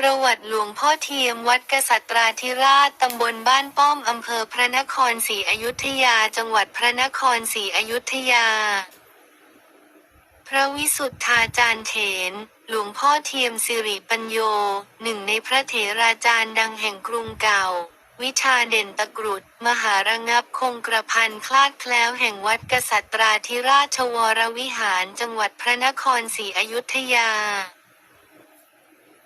ประวัติหลวงพ่อเทียมวัดกษัตราธิราชตำบลบ้านป้อมอำเภอพระนครศรีอยุธยา จังหวัดพระนครศรีอยุธยา พระวิสุทธาจารย์เถน หลวงพ่อเทียมสิริปัญโย หนึ่งในพระเถราจารย์ดังแห่งกรุงเก่า วิชาเด่นตะกรุด มหาระงับคงกระพันคลาดแคล้วแห่งวัดกษัตราธิราชวรวิหารจังหวัดพระนครศรีอยุธยา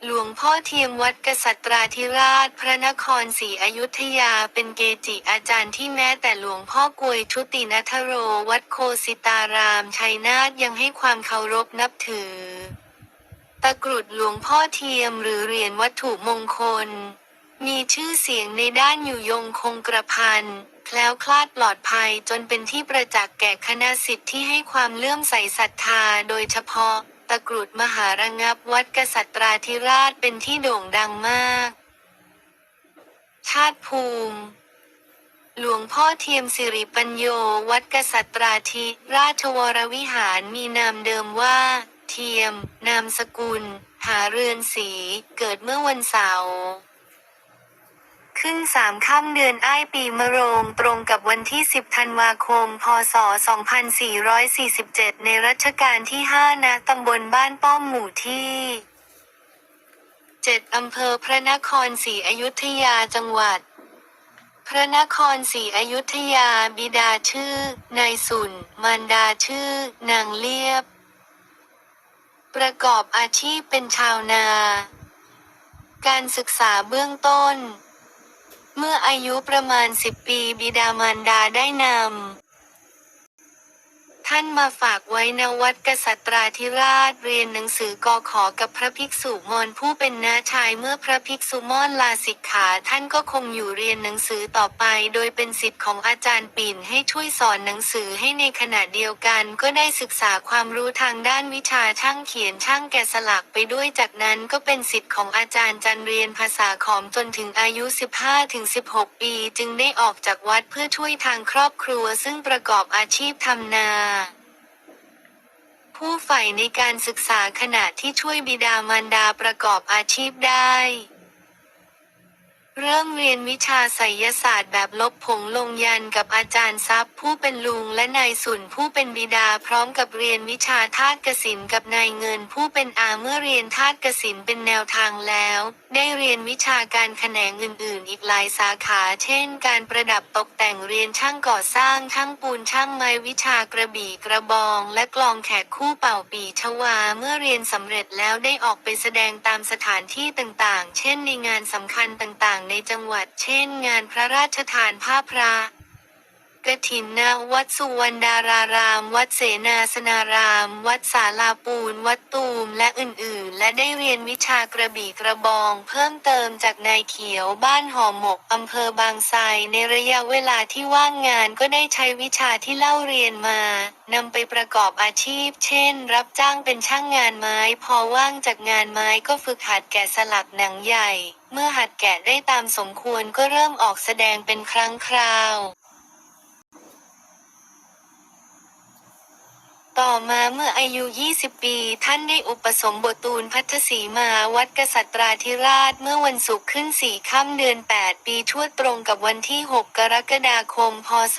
หลวงพ่อเทียมวัดกษัตราธิราชพระนครศรีอยุธยาเป็นเกจิอาจารย์ที่แม้แต่หลวงพ่อกวยชุตินัทโรวัดโคสิตารามชัยนาทยังให้ความเคารพนับถือ ตะกรุดหลวงพ่อเทียมหรือเหรียญวัตถุมงคล มีชื่อเสียงในด้านอยู่ยงคงกระพันแคล้วคลาดปลอดภัยจนเป็นที่ประจักษ์แก่คณะสิทธิ์ที่ให้ความเลื่อมใสศรัทธาโดยเฉพาะ ตะกรุดมหาระงับวัดกษัตราธิราชเป็นที่โด่งดังมาก ชาติภูมิ หลวงพ่อเทียมสิริปัญโยวัดกษัตราธิราชวรวิหารมีนามเดิมว่า เทียม นามสกุล หาเรือนสี เกิดเมื่อวันเสาร์ ขึ้นสามค่ำเดือนอ้ายปีมะโรง ตรงกับวันที่ 10 ธันวาคม พศ 2447 ในรัชกาลที่ 5 ณ ตำบลบ้านป้อมหมู่ที่ 7 อำเภอพระนครศรีอยุธยาจังหวัด พระนครศรีอยุธยาบิดาชื่อ นายสุน มารดาชื่อ นางเลียบ ประกอบอาชีพเป็นชาวนาการศึกษาเบื้องต้น เมื่ออายุประมาณ 10 ปีบิดามารดาได้นำ ท่านมาฝากไว้ณวัดกษัตราธิราชเรียนหนังสือกอขอกับพระภิกษุมอนผู้เป็นน้าชายเมื่อพระภิกษุมอนลาสิกขาท่านก็คงอยู่เรียนหนังสือต่อไป โดยเป็นสิทธิ์ของอาจารย์ปิ่นให้ช่วยสอนหนังสือให้ในขณะเดียวกัน ก็ได้ศึกษาความรู้ทางด้านวิชาช่างเขียนช่างแกะสลักไปด้วยจากนั้นก็เป็นสิทธิ์ของอาจารย์จันเรียนภาษาขอมจนถึงอายุ 15-16 ปี จึงได้ออกจากวัดเพื่อช่วยทางครอบครัวซึ่งประกอบอาชีพทำนา ผู้ใฝ่ในการศึกษาขณะที่ช่วยบิดามารดาประกอบอาชีพได้ เริ่มเรียนวิชาไสยศาสตร์แบบลบผงลงยันกับอาจารย์ทรัพย์ผู้เป็นลุงและนายสุนผู้เป็นบิดาพร้อมกับเรียนวิชาธาตุกสินกับนายเงินผู้เป็นอาเมื่อเรียนธาตุกสินเป็นแนวทางแล้ว ได้เรียนวิชาการแขนงอื่นๆ อีกหลายสาขา เช่น การประดับตกแต่งเรียนช่างก่อสร้างช่างปูนช่างไม้วิชากระบี่กระบอง และกลองแขกคู่เป่าปีชวา เมื่อเรียนสำเร็จแล้วได้ออกไปแสดงตามสถานที่ต่างๆ เช่นในงานสำคัญต่างๆ ในจังหวัด เช่น งานพระราชทานผ้าพระ กฐินนาวัดสุวรรณดาราราม วัดเสนาสนาราม วัดสาลาปูน วัดตูมและอื่นๆ และได้เรียนวิชากระบี่กระบอง เพิ่มเติมจากนายเขียวบ้านหอหมกอำเภอบางไทรในระยะเวลาที่ว่างงานก็ได้ใช้วิชาที่เล่าเรียนมานำไปประกอบอาชีพ เช่น รับจ้างเป็นช่างงานไม้ พอว่างจากงานไม้ก็ฝึกหัดแกะสลักหนังใหญ่ เมื่อหัดแกะได้ตามสมควรก็เริ่มออกแสดงเป็นครั้งคราว ต่อมาเมื่ออายุ 20 ปี ท่านได้อุปสมบทตูลพัทธสีมาวัดกษัตราธิราชเมื่อวันศุกร์ขึ้นสี่ค่ำเดือน 8 ปีชวดตรงกับวันที่ 6 กรกฎาคม พศ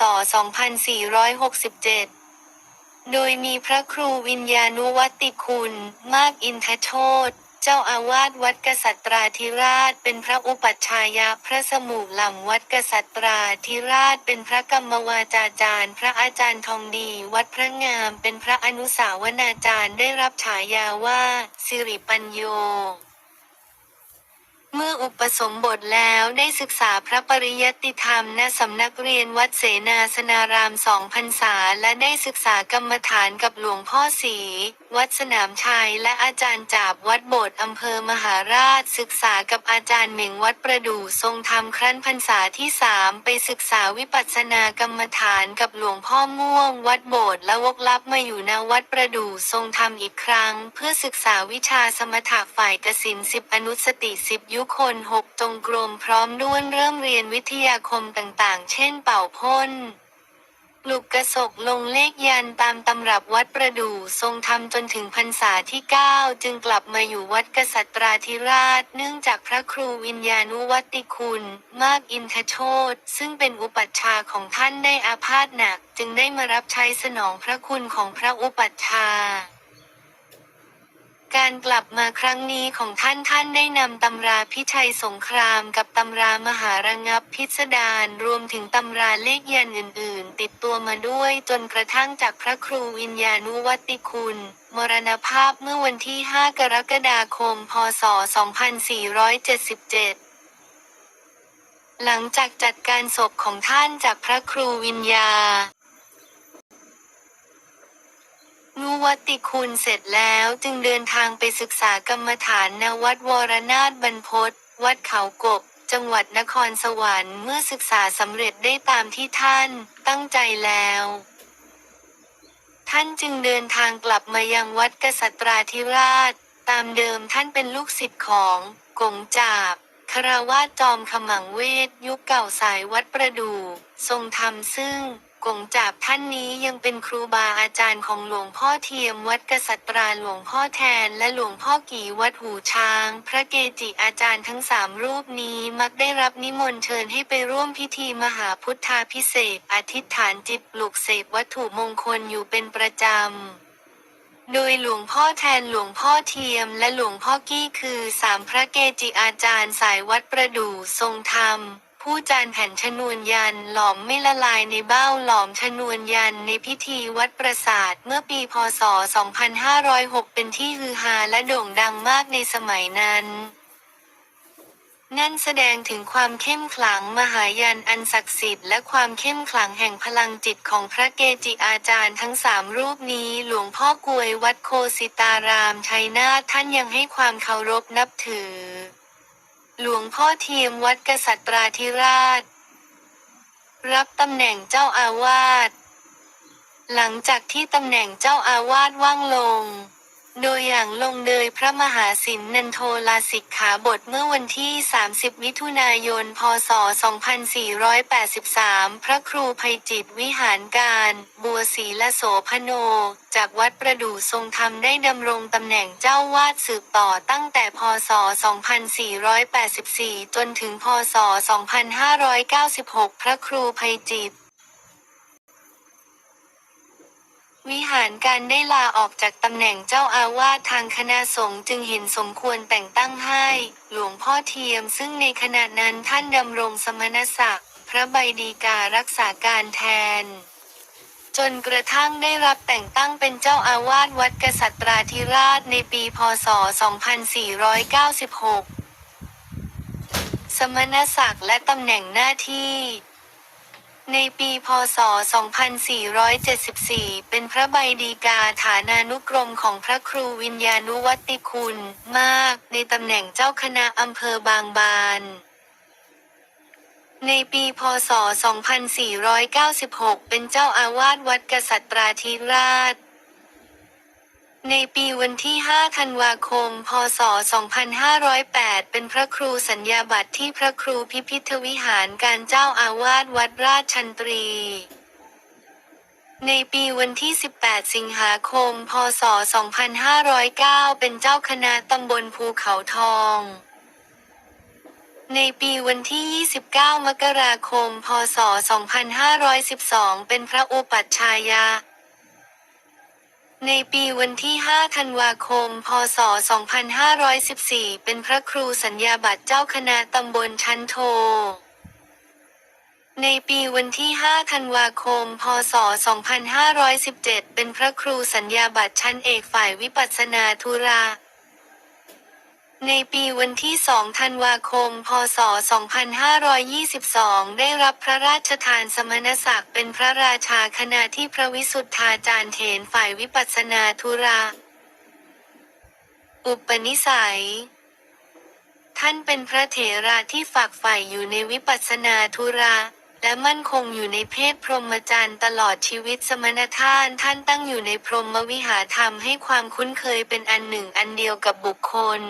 2467โดยมีพระครูวิญญาณุวัติคุณ มากอินทโชต เจ้าอาวาสวัดกษัตราธิราช เป็นพระอุปัชฌายาพระสมุลำวัดกษัตราธิราช เป็นพระกรรมวาจาจารย์ พระอาจารย์ทองดี วัดพระงาม เป็นพระอนุสาวนาจารย์ได้รับฉายาว่า สิริปัญโย เมื่ออุปสมบทแล้วได้ศึกษาพระปริยัติธรรมณสำนักเรียนวัดเสนาสนารามสองพรรษาและได้ศึกษากรรมฐานกับหลวงพ่อศรีวัดสนามชัยและอาจารย์จาบวัดโบสถ์อำเภอมหาราช ศึกษากับอาจารย์เหม่งวัดประดู่ทรงธรรมครั้นพรรษาที่สามไปศึกษาวิปัสสนากรรมฐานกับหลวงพ่อม่วง วัดโบสถ์และวกลับมาอยู่ณวัดประดู่ทรงธรรมอีกครั้ง เพื่อศึกษาวิชาสมถะฝ่ายกสินสิบอนุสติสิบยุคนหกจงกรมพร้อมด้วนเริ่มเรียนวิทยาคมต่างๆ เช่นเป่าพ่นปลุกกระศกลงเลขยันตามตำรับวัดประดู่ทรงทำจนถึงพรรษาที่ 9 จึงกลับมาอยู่วัดกษัตราธิราช เนื่องจากพระครูวิญญาณุวัติคุณ มากอินทโชตซึ่งเป็นอุปัชฌาย์ของท่านได้อาพาธหนัก จึงได้มารับใช้สนองพระคุณของพระอุปัชฌาย์ การกลับมาครั้งนี้ของท่านท่านได้นำตำราพิชัยสงครามกับตำรามหาระงับพิสดารรวมถึงตำราเลขยันอื่น ๆ ติดตัวมาด้วยจนกระทั่งจากพระครูวิญญาณุวัติคุณมรณภาพเมื่อวันที่ 5 กรกฎาคม พศ 2477หลังจากจัดการศพของท่านจากพระครูวิญญา นุวัติคุณเสร็จแล้วจึงเดินทางไปศึกษากรรมฐานณวัดวรนาถบรรพตวัดเขากบ จังหวัดนครสวรรค์เมื่อศึกษาสำเร็จได้ตามที่ท่านตั้งใจแล้ว ท่านจึงเดินทางกลับมายังวัดกษัตราธิราช ตามเดิมท่านเป็นลูกศิษย์ของกงจาบคาราวาจอมขมังเวทยุคเก่าสายวัดประดู่ทรงธรรมซึ่ง กงจาบท่านนี้ยังเป็นครูบาอาจารย์ของหลวงพ่อเทียมวัดกษัตราหลวงพ่อแทนและหลวงพ่อกี่วัดหูช้าง พระเกจิอาจารย์ทั้งสามรูปนี้มักได้รับนิมนต์เชิญให้ไปร่วมพิธีมหาพุทธาพิเศษอธิษฐานจิตปลุกเสกวัตถุมงคลอยู่เป็นประจำโดยหลวงพ่อแทนหลวงพ่อเทียมและหลวงพ่อกี้คือสามพระเกจิอาจารย์สายวัดประดู่ทรงธรรม ผู้จานแผ่นชนวนยันหลอมไม่ละลายในเบ้าหลอมชนวนยันในพิธีวัดประสาทเมื่อปีพศ 2506 เป็นที่ฮือฮาและโด่งดังมากในสมัยนั้นนั่นแสดงถึงความเข้มขลังมหายันอันศักดิ์สิทธิ์และความเข้มขลังแห่งพลังจิตของพระเกจิอาจารย์ทั้งสามรูปนี้ หลวงพ่อกวยวัดโคสิตารามชัยนาทท่านยังให้ความเคารพนับถือ หลวงพ่อเทียมวัดกษัตราธิราช รับตำแหน่งเจ้าอาวาส หลังจากที่ตำแหน่งเจ้าอาวาสว่างลง โดยอย่างลงเดยพระมหาสินนันโทลาสิกขาบทเมื่อวันที่ 30 มิถุนายน พศ 2483 พระครูภัยจิตวิหารการ บัวศรีละโสพโน จากวัดประดู่ทรงธรรมได้ดำรงตำแหน่งเจ้าวาดสืบต่อตั้งแต่พศ 2484 จนถึงพศ 2596 พระครูภัยจิต วิหารการได้ลาออกจากตำแหน่งเจ้าอาวาสทางคณะสงฆ์จึงเห็นสมควรแต่งตั้งให้ หลวงพ่อเทียมซึ่งในขณะนั้นท่านดำรงสมณศักดิ์พระใบดีการักษาการแทน จนกระทั่งได้รับแต่งตั้งเป็นเจ้าอาวาสวัดกษัตราธิราชในปีพศ 2496 สมณศักดิ์และตำแหน่งหน้าที่ ในปีพศ 2474 เป็นพระใบดีกาฐานานุกรมของพระครูวิญญาณุวัติคุณมาก ในตำแหน่งเจ้าคณะอำเภอบางบาน ในปีพศ 2496 เป็นเจ้าอาวาสวัดกษัตราธิราช ในปีวันที่ 5 ธันวาคม พศ 2508 เป็นพระครูสัญญาบัตรที่พระครูพิพิธวิหารการเจ้าอาวาสวัดราชชันตรี ในปีวันที่ 18 สิงหาคม พศ 2509 เป็นเจ้าคณะตำบลภูเขาทองในปีวันที่ 29 มกราคม พศ 2512 เป็นพระอุปัชฌายะ ในปีวันที่ 5 ธันวาคม พศ 2514 เป็นพระครูสัญญาบัตรเจ้าคณะตำบลชั้นโท ในปีวันที่ 5 ธันวาคม พศ 2517 เป็นพระครูสัญญาบัตรชั้นเอกฝ่ายวิปัสสนาธุระ ในปีวันที่ 2 ธันวาคม พศ 2522 ได้รับพระราชทานสมณศักดิ์เป็นพระราชาคณะที่พระวิสุทธาจารย์เถรฝ่ายวิปัสนาธุระ อุปนิสัย ท่านเป็นพระเถระที่ฝากฝ่ายอยู่ในวิปัสนาธุระและมั่นคงอยู่ในเพศพรหมจรรย์ตลอดชีวิตสมณทานท่านตั้งอยู่ในพรหมวิหารธรรมให้ความคุ้นเคยเป็นอันหนึ่งอันเดียวกับบุคคล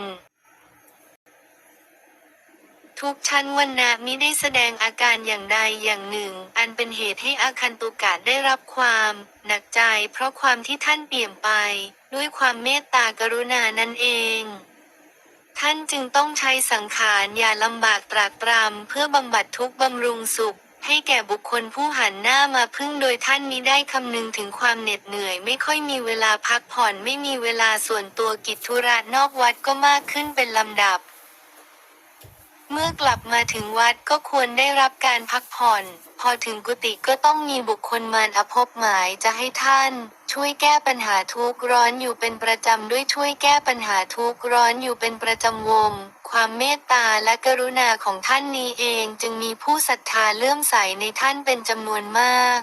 ทุกชั้นวันนะมิได้แสดงอาการอย่างใดอย่างหนึ่ง อันเป็นเหตุให้อาคันตุกะได้รับความหนักใจ เพราะความที่ท่านเปลี่ยนไป ด้วยความเมตตากรุณานั่นเอง ท่านจึงต้องใช้สังขารอย่าลำบากตรากตรำเพื่อบำบัดทุกข์บำรุงสุขให้แก่บุคคลผู้หันหน้ามาพึ่งโดยท่านมิได้คำนึงถึงความเหน็ดเหนื่อย ไม่ค่อยมีเวลาพักผ่อนไม่มีเวลาส่วนตัวกิจธุระนอกวัดก็มากขึ้นเป็นลำดับ เมื่อกลับมาถึงวัดก็ควรได้รับการพักผ่อน พอถึงกุฏิก็ต้องมีบุคคลมารอภพหมายจะให้ท่าน ช่วยแก้ปัญหาทุกข์ร้อนอยู่เป็นประจำด้วยช่วยแก้ปัญหาทุกข์ร้อนอยู่เป็นประจำวง ความเมตตาและกรุณาของท่านนี้เองจึงมีผู้ศรัทธาเลื่อมใสในท่านเป็นจำนวนมาก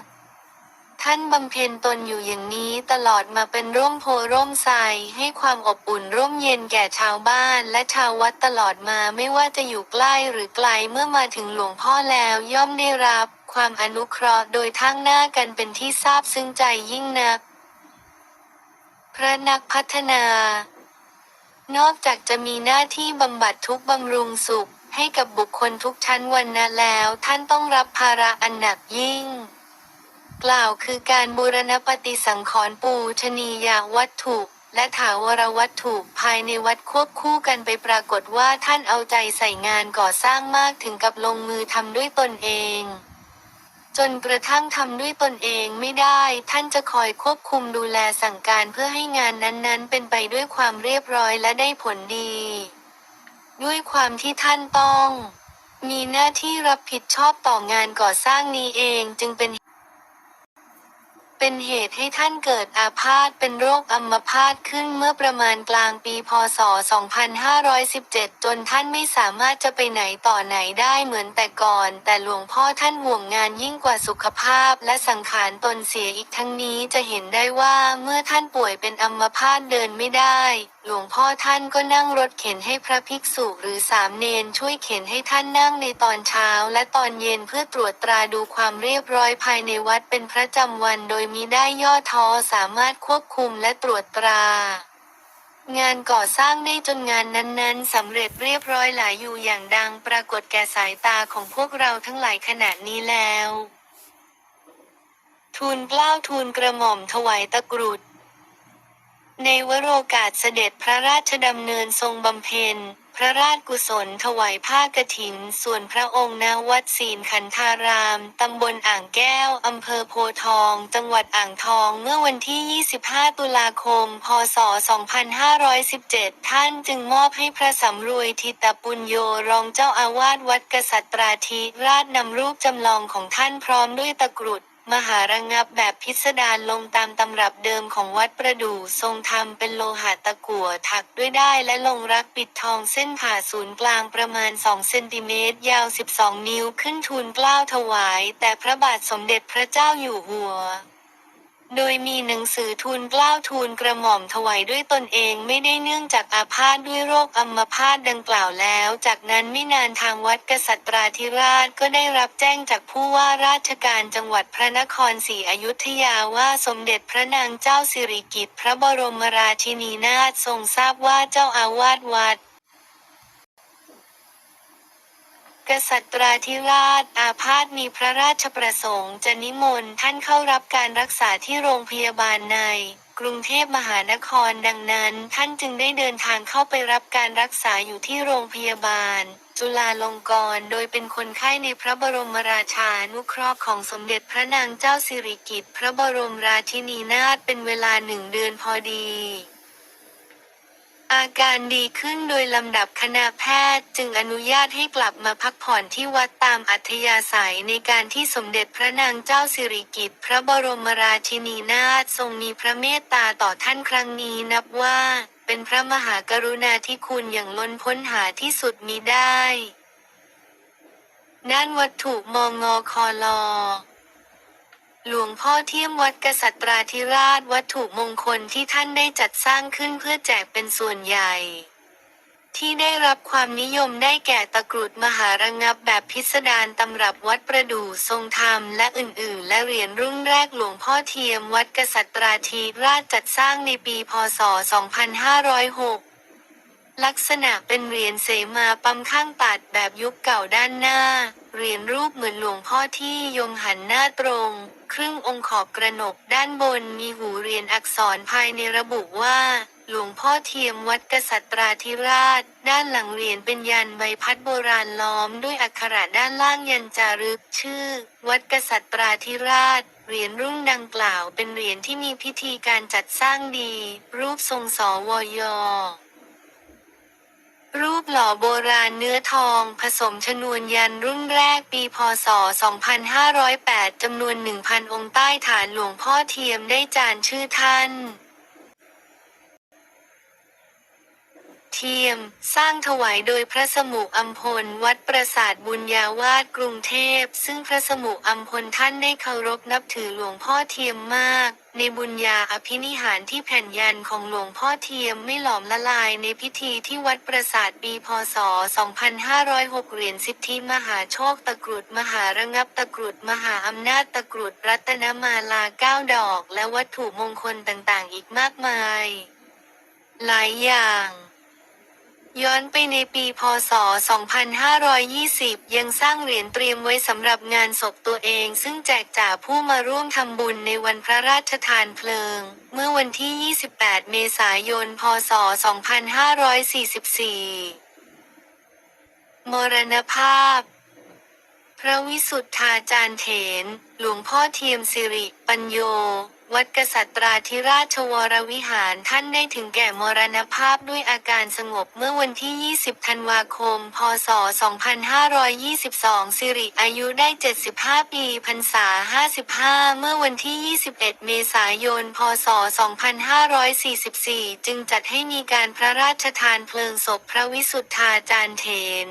ท่านบำเพ็ญตนอยู่อย่างนี้ตลอดมาเป็นร่มโพร่มไทรให้ความอบอุ่นร่มเย็นแก่ชาวบ้านและชาววัดตลอดมาไม่ว่าจะอยู่ใกล้หรือไกลเมื่อมาถึงหลวงพ่อแล้วย่อมได้รับ ความอนุเคราะห์โดยทั้งหน้ากันเป็นที่ทราบซึ้งใจยิ่งนัก พระนักพัฒนา นอกจากจะมีหน้าที่บำบัดทุกบำรุงสุข ให้กับบุคคลทุกชั้นวรรณะแล้ว ท่านต้องรับภาระอันหนักยิ่ง กล่าวคือการบูรณปฏิสังขรณ์ปูชนียาวัตถุและถาวรวัตถุภายในวัดควบคู่กันไปปรากฏว่าท่านเอาใจใส่งานก่อสร้างมากถึงกับลงมือทำด้วยตนเอง จนกระทั่งทำด้วยตนเองไม่ได้ท่านจะคอยควบคุมดูแลสั่งการเพื่อให้งานนั้นๆ เป็นไปด้วยความเรียบร้อยและได้ผลดี ด้วยความที่ท่านต้อง มีหน้าที่รับผิดชอบต่องานก่อสร้างนี้เองจึงเป็น เป็นเหตุให้ท่านเกิดอาพาธเป็นโรคอัมพาตขึ้นเมื่อประมาณกลางปีพศ 2517 จนท่านไม่สามารถจะไปไหนต่อไหนได้เหมือนแต่ก่อน แต่หลวงพ่อท่านห่วงงานยิ่งกว่าสุขภาพ และสังขารตนเสียอีกทั้งนี้จะเห็นได้ว่าเมื่อท่านป่วยเป็นอัมพาตเดินไม่ได้ หลวงพ่อท่านก็นั่งรถเข็นให้พระภิกษุหรือสามเณรช่วยเข็นให้ท่านนั่งในตอนเช้าและตอนเย็นเพื่อตรวจตราดูความเรียบร้อยภายในวัดเป็นพระจำวันโดยมิได้ย่อท้อสามารถควบคุมและตรวจตรา งานก่อสร้างได้จนงานนั้นๆสำเร็จเรียบร้อยหลายอยู่อย่างดังปรากฏแก่สายตาของพวกเราทั้งหลายขณะนี้แล้ว ทูลเกล้าทูลกระหม่อมถวายตะกรุด ในวโรกาสเสด็จพระราชดำเนินทรงบำเพ็ญ พระราชกุศลถวายผ้ากฐิน ส่วนพระองค์ณวัดศีลขันธาราม ตำบลอ่างแก้ว อำเภอโพทอง จังหวัดอ่างทอง เมื่อวันที่ 25 ตุลาคม พศ 2517 ท่านจึงมอบให้พระสำรวยทิตปุญโยรองเจ้าอาวาสวัดกษัตราธิราชนำรูปจำลองของท่านพร้อมด้วยตะกรุด มหาระงับแบบพิสดารลงตามตำรับเดิมของวัดประดู่ทรงทำเป็นโลหะตะกั่วถักด้วยได้และลงรักปิดทองเส้นผ่าศูนย์กลางประมาณ 2 เซนติเมตร ยาว 12 นิ้วขึ้นทูลเกล้าถวาย แต่พระบาทสมเด็จพระเจ้าอยู่หัว โดยมีหนังสือทูลเกล้าทูลกระหม่อมถวายด้วยตนเองไม่ได้เนื่องจากอาพาธด้วยโรคอัมพาตดังกล่าวแล้ว จากนั้นไม่นานทางวัดกษัตราธิราชก็ได้รับแจ้งจากผู้ว่าราชการจังหวัดพระนครศรีอยุธยาว่าสมเด็จพระนางเจ้าสิริกิติ์พระบรมราชินีนาถทรงทราบว่าเจ้าอาวาสวัด กษัตราธิราชอาพาธมีพระราชประสงค์จะนิมนต์ท่านเข้ารับการรักษาที่โรงพยาบาลในกรุงเทพมหานครดังนั้น ท่านจึงได้เดินทางเข้าไปรับการรักษาอยู่ที่โรงพยาบาล จุฬาลงกรณ์โดยเป็นคนไข้ในพระบรมราชานุเคราะห์ของสมเด็จพระนางเจ้าสิริกิติ์พระบรมราชินีนาถเป็นเวลาหนึ่งเดือนพอดี อาการดีขึ้นโดยลำดับคณะแพทย์จึงอนุญาตให้กลับมาพักผ่อนที่วัดตามอัธยาศัยในการที่สมเด็จพระนางเจ้าสิริกิติ์พระบรมราชินีนาถทรงมีพระเมตตาต่อท่านครั้งนี้นับว่า เป็นพระมหากรุณาธิคุณอย่างล้นพ้นหาที่สุดมิได้ ด้านวัตถุมงคอลอ หลวงพ่อเทียมวัดกษัตราธิราชวัตถุมงคลที่ท่านได้จัดสร้างขึ้นเพื่อแจกเป็นส่วนใหญ่ ที่ได้รับความนิยมได้แก่ตะกรุดมหาระงับแบบพิสดารตำรับวัดประดู่ทรงธรรมและอื่นๆ และเหรียญรุ่นแรกหลวงพ่อเทียมวัดกษัตราธิราชจัดสร้างในปีพศ 2506ลักษณะเป็นเหรียญเสมาปั๊มข้างตัดแบบยุคเก่าด้านหน้า เหรียญรูปเหมือนหลวงพ่อที่ยงหันหน้าตรง ครึ่งองค์ขอบกระหนกด้านบนมีหูเหรียญอักษรภายในระบุว่า หลวงพ่อเทียมวัดกษัตราธิราช ด้านหลังเหรียญเป็นยันใบพัดโบราณล้อมด้วยอักขระด้านล่างยันจารึกชื่อ วัดกษัตราธิราชเหรียญรุ่นดังกล่าวเป็นเหรียญที่มีพิธีการจัดสร้างดี รูปทรงสวยรูป หล่อโบราณเนื้อทอง ผสมชนวนยันรุ่นแรกปีพศ 2508 จำนวน 1,000 องค์ใต้ฐานหลวงพ่อเทียมได้จานชื่อท่านเทียม สร้างถวายโดยพระสมุอัมพล วัดปราสาทบุญญาวาสกรุงเทพ ซึ่งพระสมุอัมพลท่านได้เคารพนับถือหลวงพ่อเทียมมาก ในบุญญาอภินิหารที่แผ่นยันของหลวงพ่อเทียมไม่หลอมละลายในพิธีที่วัดปราสาทปีพศ 2506 เหรียญสิทธิมหาโชคตะกรุดมหาระงับตะกรุดมหาอำนาจตะกรุดรัตนมาลาเก้าดอก และวัตถุมงคลต่างๆ อีกมากมาย หลายอย่าง ย้อนไปในปีพศ 2520 ยังสร้างเหรียญเตรียมไว้สำหรับงานศพตัวเอง ซึ่งแจกจ่าผู้มาร่วมทำบุญในวันพระราชทานเพลิง เมื่อวันที่ 28 เมษายน พศ 2544 มรณภาพ พระวิสุทธาจารย์เถน หลวงพ่อเทียมสิริ ปัญโย วัดกษัตราธิราชวรวิหารท่านได้ถึงแก่มรณภาพด้วยอาการสงบเมื่อวันที่ 20 ธันวาคม พศ 2522 สิริอายุได้ 75 ปีพรรษา 55 เมื่อวันที่ 21 เมษายน พศ 2544 จึงจัดให้มีการพระราชทานเพลิงศพพระวิสุทธาจารย์เถน